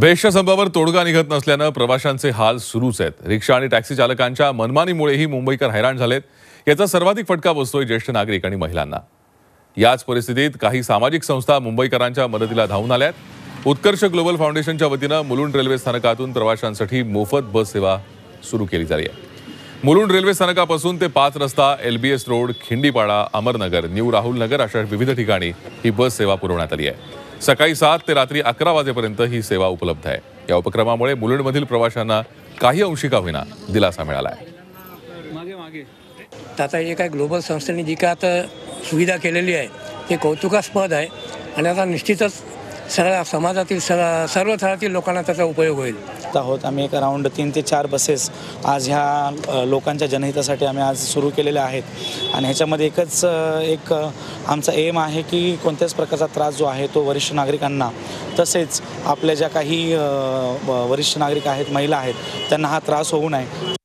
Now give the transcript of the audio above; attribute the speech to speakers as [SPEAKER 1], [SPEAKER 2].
[SPEAKER 1] बेस्टच्या संपावर तोडगा निघत नसल्यानं प्रवाशांचे हाल सुरूच आहेत. रिक्षा आणि टॅक्सी चालकांच्या मनमानीमुळेही मुंबईकर हैराण झालेत. याचा सर्वाधिक फटका बसतोय ज्येष्ठ नागरिक आणि महिलांना. याच परिस्थितीत काही सामाजिक संस्था मुंबईकरांच्या मदतीला धावून आल्यात. उत्कर्ष ग्लोबल फाउंडेशनच्या वतीनं मुलुंड रेल्वे स्थानकातून प्रवाशांसाठी मोफत बस सेवा सुरू केली जाईल मुलुंड रेल्वे स्थानकापासून ते पाच रस्ता LBS road Khindipada Amarnagar new Rahul Nagar अशा विविध ठिकाणी ही बस सेवा पुरवण्यात आली आहे. सकाळी सात ते रात्री अकरा वाजेपर्यंत ही सेवा उपलब्ध आहे. या उपक्रमामुळे मुलुंडमधील प्रवाशांना काही अंशी का होईना दिलासा मिळाला आहे.
[SPEAKER 2] आता जे काय ग्लोबल संस्थेने जी काय आता सुविधा केलेली आहे ते कौतुकास्पद आहे. आणि आता निश्चितच सगळ्या समाजातील सगळ्या सर्व थरातील लोकांना त्याचा उपयोग होईल.
[SPEAKER 3] आहोत आम्ही एक अराऊंड तीन ते चार बसेस आज ह्या लोकांच्या जनहितासाठी आम्ही आज सुरू केलेल्या आहेत. आणि ह्याच्यामध्ये एकच एक आमचा एम आहे की कोणत्याच प्रकारचा त्रास जो आहे तो वरिष्ठ नागरिकांना तसेच आपल्या ज्या काही व- वरिष्ठ नागरिक आहेत महिला आहेत त्यांना हा त्रास होऊ नये.